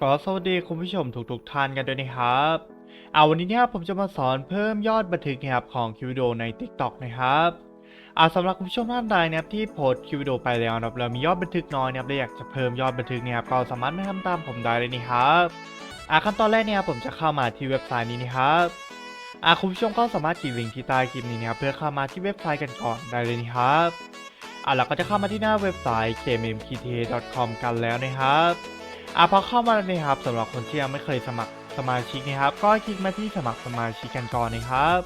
ก็สวัสดีคุณผู้ชมทุกๆท่านกันด้วยนะครับเอาวันนี้เนี่ยผมจะมาสอนเพิ่มยอดบันทึกนะครับของคลิปวิดีโอใน TikTok นะครับอาสำหรับคุณผู้ชมท่านใดนะครับที่โพสคลิปวิดีโอไปแล้วนะครับแล้วมียอดบันทึกน้อยนะครับและอยากจะเพิ่มยอดบันทึกเนี่ยครับก็สามารถมาทำตามผมได้เลยนี่ครับอาขั้นตอนแรกเนี่ยผมจะเข้ามาที่เว็บไซต์นี้นะครับอาคุณผู้ชมก็สามารถคลิกลิงก์ที่ใต้คลิปนี้นะครับเพื่อเข้ามาที่เว็บไซต์กันก่อนได้เลยนี่ครับ อ่าเราก็จะเข้ามาที่หน้าเว็บไซต์ kmmkta.com กันแล้วนะครับอะพอเข้ามาแล้วนะครับสำหรับคนที่ยังไม่เคยสมัครสมาชิกนะครับ ก็คลิกมาที่สมัครสมาชิกกันก่อนนะครับ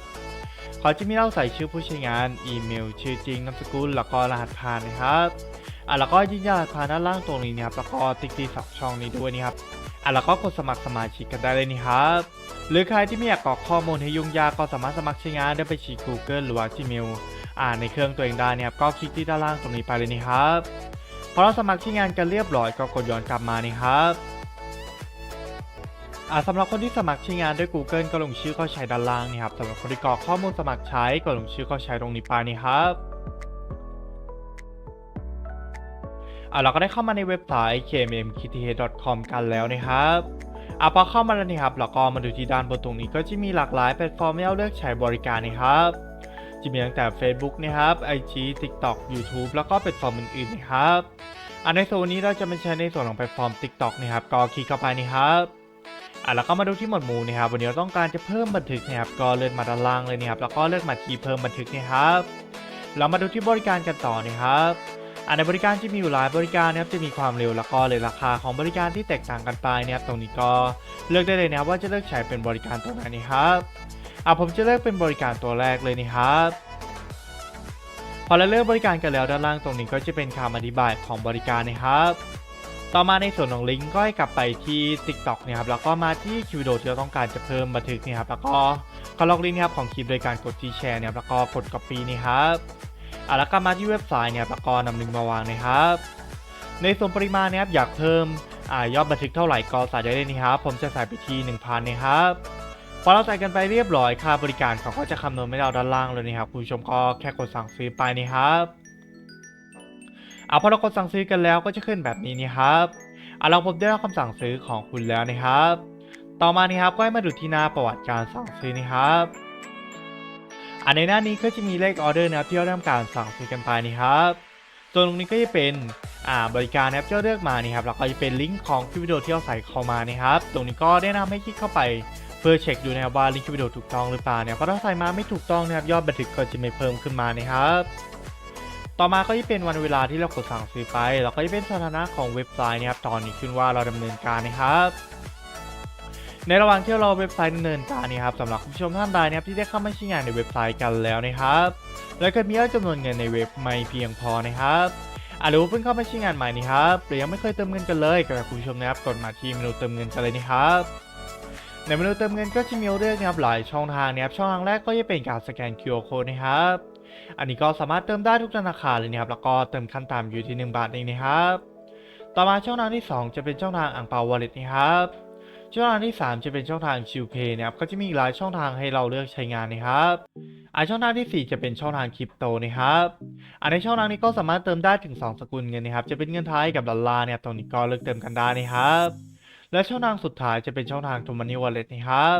เขาจะมีเราใส่ชื่อผู้ใช้งาน อีเมล ชื่อจริงนามสกุล แล้วก็รหัสผ่านนะครับอะแล้วก็ยืนยันรหัสผ่านด้านล่างตรงนี้นะครับแล้วก็ติ๊กที่สองช่องนี้ด้วยนะครับอะแล้วก็กดสมัครสมาชิกกันได้เลยนี่ครับ หรือใครที่ไม่อยากกรอกข้อมูลให้ยุ่งยากก็สามารถสมัครใช้งานได้ไปฉีก Google หรือว่า Gmail อ่าในเครื่องตัวเองได้นะครับก็คลิกที่ด้านล่างตรงนี้ไปเลยนี่ครับพอเราสมัครที่งานกันเรียบร้อยก็กดย้อนกลับมานี่ครับอ่าสำหรับคนที่สมัครใช้งานด้วย Google ก็ลงชื่อเข้าใช้ด้านล่างนี่ครับสำหรับคนที่กรอกข้อมูลสมัครใช้ก็ลงชื่อเข้าใช้ตรงนี้ไปนี่ครับอ่าเราก็ได้เข้ามาในเว็บไซต์ kmmkta.com กันแล้วนะครับอ่าพอเข้ามาแล้วนี่ครับเราก็มาดูที่ด้านบนตรงนี้ก็จะมีหลากหลายแพลตฟอร์มให้เราเลือกใช้บริการนะครับ จะมีตั้งแต่ Facebook นะครับ IG TikTok YouTube แล้วก็แพลตฟอร์มอื่นๆนะครับอันในส่วนนี้เราจะมาใช้ในส่วนของแพลตฟอร์ม TikTok นะครับ ก็คลิกเข้าไปนะครับอะแล้วก็มาดูที่หมวดหมู่นะครับ วันนี้เราต้องการจะเพิ่มบันทึกนะครับ ก็เลื่อนมาด้านล่างเลยนะครับ แล้วก็เลือกมาที่เพิ่มบันทึกนะครับ เรามาดูที่บริการกันต่อนะครับอันในบริการจะมีอยู่หลายบริการนะครับ จะมีความเร็วแล้วก็เลยราคาของบริการที่แตกต่างกันไปนะครับ ตรงนี้ก็เลือกได้เลยนะครับว่าจะเลือกใช้เป็นบริการตัวไหนนะครับ อะผมจะเลือกเป็นบริการตัวแรกเลยนะครับ พอเราเลือกบริการกันแล้วด้านล่างตรงนี้ก็จะเป็นคำอธิบายของบริการนะครับ ต่อมาในส่วนของลิงก์ก็ให้กลับไปที่ TikTok นะครับแล้วก็มาที่คลิปวิดีโอที่เราต้องการจะเพิ่มบันทึกนะครับแล้วก็คล็อกลิงก์นะครับของคลิปโดยการกดที่แชร์นะครับแล้วก็กด copy นี่ครับอะแล้วก็มาที่เว็บไซต์เนี่ยแล้วก็นำลิงก์มาวางนะครับ ในส่วนปริมาณนะครับอยากเพิ่มอ่ายอดบันทึกเท่าไหร่ก็ใส่ได้เลยนะครับผมจะใส่ไปที่ 1,000 นะครับ อเราใส่กันไปเรียบร้อยค่าบริการเขาก็จะคำนวณไม่เราด้านล่างเลยนะครับคุณผู้ชมก็แค่กดสั่งซื้อไปนี่ครับเอาพอเรากดสั่งซื้อกันแล้วก็จะขึ้นแบบนี้นี่ครับเอาเราผมได้รับคำสั่งซื้อของคุณแล้วนะครับ ต่อมานี่ครับก็ให้มาดูที่หน้าประวัติการสั่งซื้อนี่ครับอันในหน้านี้ก็จะมีเลขออเดอร์นะครับที่เราทำการสั่งซื้อกันไปนี่ครับส่วนตรงนี้ก็จะเป็นอ่าบริการนะครับที่เราเลือกมานี่ครับแล้วก็จะเป็นลิงก์ของคลิปวิดีโอที่เราใส่เข้ามานี่ครับ ตรงนี้ก็แนะนำให้คลิกเข้าไป เพื่อเช็คดูนะครับว่าลิงก์คลิปวิดีโอถูกต้องหรือเปล่าเนี่ยเพราะถ้าใส่มาไม่ถูกต้องนะครับยอดบันทึกก็จะไม่เพิ่มขึ้นมานะครับต่อมาก็จะเป็นวันเวลาที่เรากดสั่งซื้อไป แล้วก็จะเป็นสถานะของเว็บไซต์นะครับตอนนี้ขึ้นว่าเราดำเนินการนะครับ ในระหว่างที่เราเว็บไซต์ดำเนินการนี่ครับสำหรับคุณผู้ชมท่านใดนะครับที่ได้เข้ามาใช้งานในเว็บไซต์กันแล้วนะครับ แล้วก็มียอดจำนวนเงินในเว็บไม่เพียงพอนะครับอะหรือเพิ่งเข้ามาใช้งานใหม่นี่ครับหรือยังไม่เคยเติมเงินกันเลยก็คุณผู้ชมนะครับกดมาที่เมนูเติมเงินกันเลยนะครับ ในเมนูเติมเงินก็จะมีเลือกนะครับหลายช่องทางนะครับช่องทางแรกก็จะเป็นการสแกน QR code นะครับอันนี้ก็สามารถเติมได้ทุกธนาคารเลยนะครับแล้วก็เติมขั้นต่ำอยู่ที่ 1 บาทเองนะครับต่อมาช่องทางที่ 2 จะเป็นช่องทางอ่างเปาวอลเล็ตนะครับช่องทางที่ 3 จะเป็นช่องทางชิวเพย์นะครับก็จะมีหลายช่องทางให้เราเลือกใช้งานนะครับอันช่องทางที่ 4 จะเป็นช่องทางคริปโตนะครับอันในช่องทางนี้ก็สามารถเติมได้ถึง 2 สกุลเงินนะครับจะเป็นเงินไทยกับดอลลาร์เนี่ยตรงนี้ก็เลือกเติมกันได้นะครับ และช่องทางสุดท้ายจะเป็นช่องทาง t o m o n e y Wallet นะครับ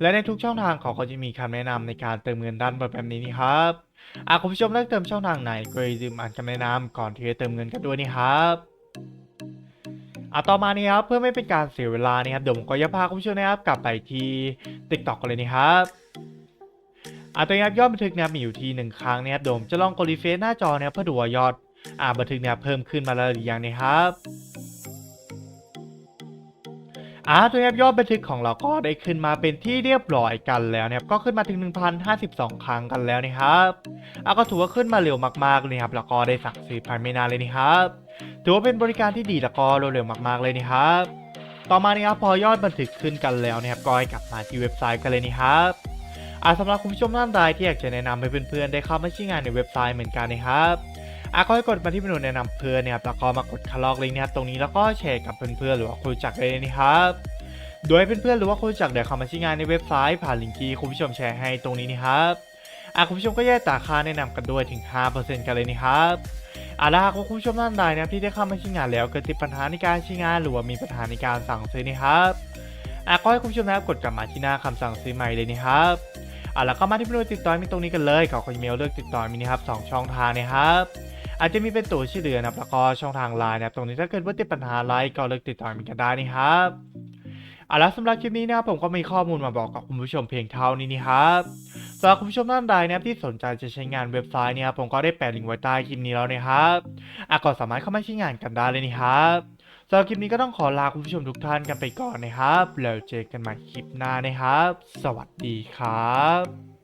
และในทุกช่องทางเขาก็จะมีคำแนะนำในการเติมเงินด้านบนแบบนี้นี่ครับอะคุณผู้ชมเลือกเติมช่องทางไหนก็อย่าลืมอ่านคำแนะนำก่อนที่จะเติมเงินกันด้วยนี่ครับอะต่อมานี่ครับเพื่อไม่เป็นการเสียเวลานี่ครับเดี๋ยวผมก็จะพาคุณผู้ชมนะครับกลับไปที่ TikTok กันเลยนี่ครับอะตัวนี้ครับยอดบันทึกนะครับมีอยู่ที่หนึ่งครั้งนะครับเดี๋ยวผมจะลองกดรีเฟรชหน้าจอเนะครับเพื่อดูว่ายอดอ่าบันทึกเนี่ยเพิ่มขึ้นมาแล้วหรือยังนะครับ อ่าตัวนี้ครับยอดบันทึกของเราก็ได้ขึ้นมาเป็นที่เรียบร้อยกันแล้วนะครับก็ขึ้นมาถึง 1,052 ครั้งกันแล้วนะครับอะก็ถือว่าขึ้นมาเร็วมากๆเลยครับแล้วก็ได้สั่งซื้อภายไม่นานเลยนะครับถือว่าเป็นบริการที่ดีแล้วก็รวดเร็วมากๆเลยนะครับ ต่อมานี่ครับพอยอดบันทึกขึ้นกันแล้วนะครับก็ให้กลับมาที่เว็บไซต์กันเลยนี่ครับอาสำหรับคุณผู้ชมท่านใดที่อยากจะแนะนำให้เพื่อนๆได้เข้ามาใช้งานในเว็บไซต์เหมือนกันนะครับ อะก็ให้กดมาที่เมนูแนะนำเพื่อนเนี่ยครับแล้วก็มากดคลอกลิงก์นะครับตรงนี้แล้วก็แชร์กับเพื่อนๆหรือว่าคนรู้จักได้เลยนะครับโดยเพื่อนๆหรือว่าคนรู้จักเดี๋ยวเข้ามาใช้งานในเว็บไซต์ผ่านลิงก์ที่คุณผู้ชมแชร์ให้ตรงนี้นะครับอะคุณผู้ชมก็แยกตาค่าแนะนำกันด้วยถึง 5%กันเลยนะครับอาล่ะคุณผู้ชมท่านใดนะครับที่ได้เข้ามาใช้งานแล้วเกิดติดปัญหาในการใช้งาน หรือว่ามีปัญหาในการสั่งซื้อนะครับอะก็ให้คุณผู้ชมนะครับกดกลับมาที่หน้าคำสั่งซื้อใหม่เลยนะครับอะแล้วก็มาที่เมนูติดต่อมีตรงนี้กันเลยก็ขออีเมลเลือกติดต่อมีนะครับสองช่องทางนะครับ อาจจะมีเป็นตัวชื่อเดือนะครับแล้วก็ช่องทางไลน์นะครับตรงนี้ถ้าเกิดว่าติดปัญหาอะไรก็เลือกติดต่อมีกันได้นะครับเอาละสำหรับคลิปนี้นะผมก็มีข้อมูลมาบอกกับคุณผู้ชมเพียงเท่านี้นะครับสำหรับคุณผู้ชมท่านใดนะครับที่สนใจจะใช้งานเว็บไซต์เนี่ยผมก็ได้แปะลิงก์ไว้ใต้คลิปนี้แล้วนะครับอะก็สามารถเข้ามาใช้งานกันได้เลยนะครับสำหรับคลิปนี้ก็ต้องขอลาคุณผู้ชมทุกท่านกันไปก่อนนะครับ แล้วเจอกันใหม่คลิปหน้านะครับ สวัสดีครับ